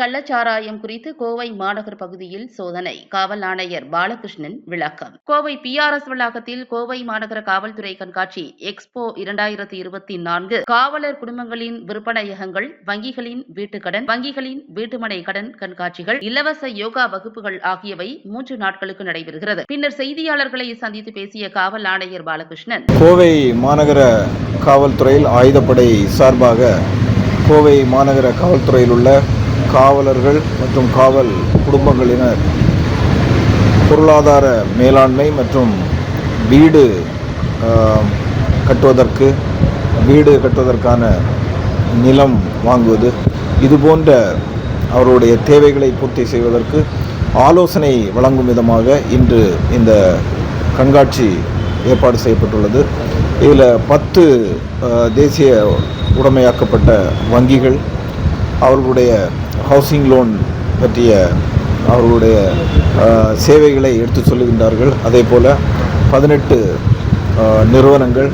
கள்ளச்சாராயம் குறித்து கோவை மாநகர் பகுதியில் சோதனை. காவல் ஆணையர் பாலகிருஷ்ணன் விளக்கம். கோவை பிஆர்எஸ் வளாகத்தில் கோவை மாநகர காவல்துறை கண்காட்சி எக்ஸ்போ இரண்டாயிரத்தி இருபத்தி நான்கு. காவலர் குடும்பங்களின் விற்பனையகங்கள் வங்கிகளின் வீட்டுக்கடன் வங்கிகளின் வீட்டுமனை கடன் கண்காட்சிகள் இலவச யோகா வகுப்புகள் ஆகியவை மூன்று நாட்களுக்கு நடைபெறுகிறது. பின்னர் செய்தியாளர்களை சந்தித்து பேசிய காவல் ஆணையர் பாலகிருஷ்ணன். கோவை மாநகர காவல்துறையில் ஆயுதப்படை சார்பாக கோவை மாநகர காவல்துறையில் உள்ள காவலர்கள் மற்றும் காவல் குடும்பங்களினர். பொருளாதார மேலாண்மை மற்றும் வீடு கட்டுவதற்கு வீடு கட்டுவதற்கான நிலம் வாங்குவது இது போன்ற அவருடைய தேவைகளை பூர்த்தி செய்வதற்கு ஆலோசனை வழங்கும் விதமாக இன்று இந்த கண்காட்சி ஏற்பாடு செய்யப்பட்டுள்ளது. இதில் பத்து தேசிய உடைமையாக்கப்பட்ட வங்கிகள் அவர்களுடைய ஹவுசிங் லோன் பற்றிய அவர்களுடைய சேவைகளை எடுத்து சொல்லுகின்றார்கள். அதே போல் பதினெட்டு நிறுவனங்கள்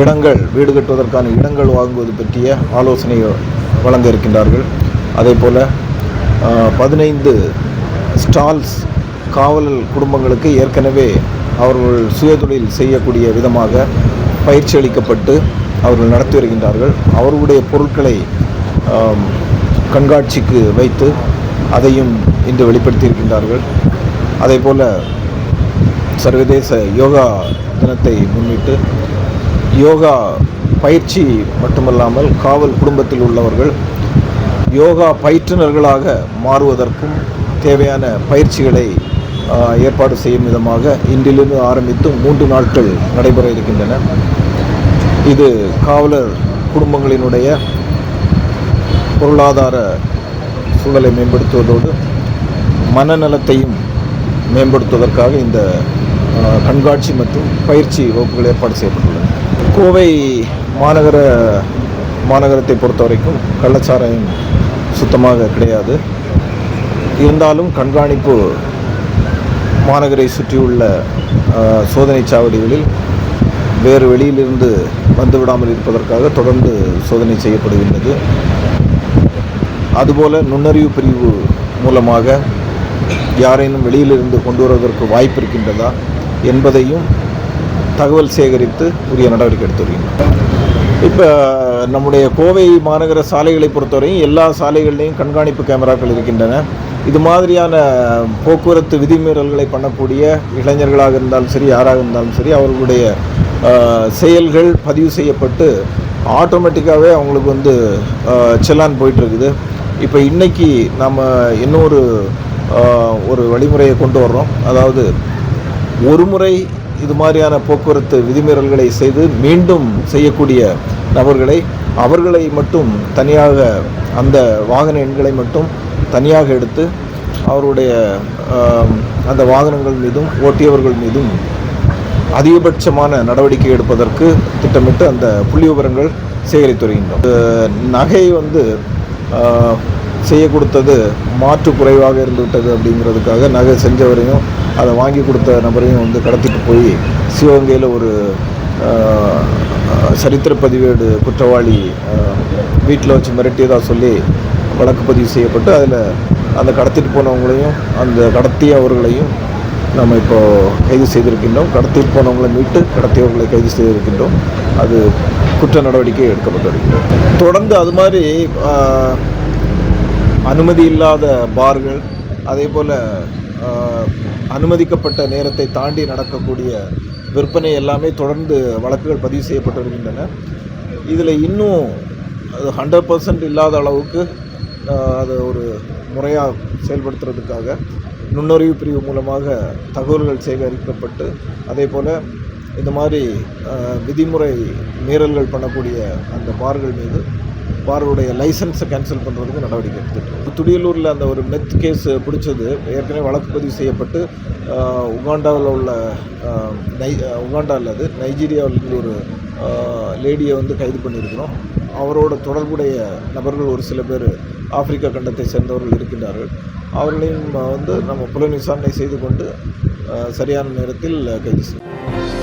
இடங்கள் வீடு கட்டுவதற்கான இடங்கள் வாங்குவது பற்றிய ஆலோசனை வழங்க இருக்கின்றார்கள் அதே போல் பதினைந்து ஸ்டால்ஸ் காவலர் குடும்பங்களுக்கு ஏற்கனவே அவர்கள் சுயதொழில் செய்யக்கூடிய விதமாக பயிற்சி அளிக்கப்பட்டு அவர்கள் நடத்தி வருகின்றார்கள். அவர்களுடைய பொருட்களை கண்காட்சிக்கு வைத்து அதையும் இன்று வெளிப்படுத்தியிருக்கின்றார்கள். அதே போல் சர்வதேச யோகா தினத்தை முன்னிட்டு யோகா பயிற்சி மட்டுமல்லாமல் காவல் குடும்பத்தில் உள்ளவர்கள் யோகா பயிற்றுனர்களாக மாறுவதற்கும் தேவையான பயிற்சிகளை ஏற்பாடு செய்யும் விதமாக இன்றிலிருந்து ஆரம்பித்து மூன்று நாட்கள் நடைபெற இருக்கின்றன. இது காவலர் குடும்பங்களினுடைய பொருளாதார சூழலை மேம்படுத்துவதோடு மனநலத்தையும் மேம்படுத்துவதற்காக இந்த கண்காட்சி மற்றும் பயிற்சி வகுப்புகள் ஏற்பாடு செய்யப்பட்டுள்ளன கோவை மாநகர மாநகரத்தை பொறுத்த வரைக்கும் கள்ளச்சாராயம் சுத்தமாக கிடையாது. இருந்தாலும் கண்காணிப்பு மாநகரை சுற்றியுள்ள சோதனை சாவடிகளில் வேறு வெளியிலிருந்து வந்துவிடாமல் இருப்பதற்காக தொடர்ந்து சோதனை செய்யப்படுகின்றது. அதுபோல் நுண்ணறிவு பிரிவு மூலமாக யாரேனும் வெளியிலிருந்து கொண்டு வருவதற்கு வாய்ப்பு இருக்கின்றதா என்பதையும் தகவல் சேகரித்து உரிய நடவடிக்கை எடுத்து வருகின்றோம் இப்போ நம்முடைய கோவை மாநகர சாலைகளை பொறுத்தவரையும் எல்லா சாலைகள்லேயும் கண்காணிப்பு கேமராக்கள் இருக்கின்றன. இது மாதிரியான போக்குவரத்து விதிமீறல்களை பண்ணக்கூடிய இளைஞர்களாக இருந்தாலும் சரி யாராக இருந்தாலும் சரி அவர்களுடைய செயல்கள் பதிவு செய்யப்பட்டு ஆட்டோமேட்டிக்காகவே அவங்களுக்கு வந்து செல்லான் போயிட்டுருக்குது இப்போ இன்றைக்கி நம்ம இன்னொரு ஒரு வழிமுறையை கொண்டு வர்றோம். அதாவது ஒரு முறை இது மாதிரியான போக்குவரத்து விதிமீறல்களை செய்து மீண்டும் செய்யக்கூடிய நபர்களை அவர்களை மட்டும் தனியாக அந்த வாகன எண்களை மட்டும் தனியாக எடுத்து அவருடைய அந்த வாகனங்கள் மீதும் ஓட்டியவர்கள் மீதும் அதிகபட்சமான நடவடிக்கை எடுப்பதற்கு திட்டமிட்டு அந்த புள்ளி விவரங்கள் சேகரித்து வருகின்றோம். நகை வந்து செய்ய கொடுத்தது மாற்று குறைவாக இருந்துவிட்டது அப்படிங்கிறதுக்காக நகை செஞ்சவரையும் அதை வாங்கி கொடுத்த நபரையும் வந்து கடத்திட்டு போய் சிவகங்கையில் ஒரு சரித்திர பதிவேடு குற்றவாளி வீட்டில் வச்சு மிரட்டியதாக சொல்லி வழக்கு பதிவு செய்யப்பட்டு அதில் அந்த கடத்திட்டு போனவங்களையும் அந்த கடத்தியவர்களையும் நம்ம இப்போ கைது செய்திருக்கின்றோம். கடத்திட்டு போனவங்களை மீட்டு கடத்தியவர்களை கைது செய்திருக்கின்றோம். அது குற்ற நடவடிக்கை எடுக்கப்பட்டு வருகிறது தொடர்ந்து அது மாதிரி அனுமதி இல்லாத பார்கள் அதே போல் அனுமதிக்கப்பட்ட நேரத்தை தாண்டி நடக்கக்கூடிய விற்பனை எல்லாமே தொடர்ந்து வழக்குகள் பதிவு செய்யப்பட்டு வருகின்றன இதில் இன்னும் அது ஹண்ட்ரட் பர்சன்ட் இல்லாத அளவுக்கு அதை ஒரு முறையாக செயல்படுத்துறதுக்காக நுண்ணறிவு பிரிவு மூலமாக தகவல்கள் சேகரிக்கப்பட்டு அதே போல் இந்த மாதிரி விதிமுறை மீறல்கள் பண்ணக்கூடிய அந்த பார்கள் மீது பாருடைய லைசன்ஸை கேன்சல் பண்ணுறதுக்கு நடவடிக்கை எடுத்துட்டு துடியலூரில் அந்த ஒரு மெத் கேஸ் பிடிச்சது ஏற்கனவே வழக்கு பதிவு செய்யப்பட்டு உகாண்டாவில் உள்ள நை உகாண்டாவில் உகாண்டா நைஜீரியாவில் ஒரு லேடியை வந்து கைது பண்ணியிருக்கிறோம். அவரோட தொடர்புடைய நபர்கள் ஒரு சில பேர் ஆப்பிரிக்கா கண்டத்தை சேர்ந்தவர்கள் இருக்கின்றார்கள். அவர்களையும் வந்து நம்ம புலன் விசாரணை செய்து கொண்டு சரியான நேரத்தில் கைது செய்யும்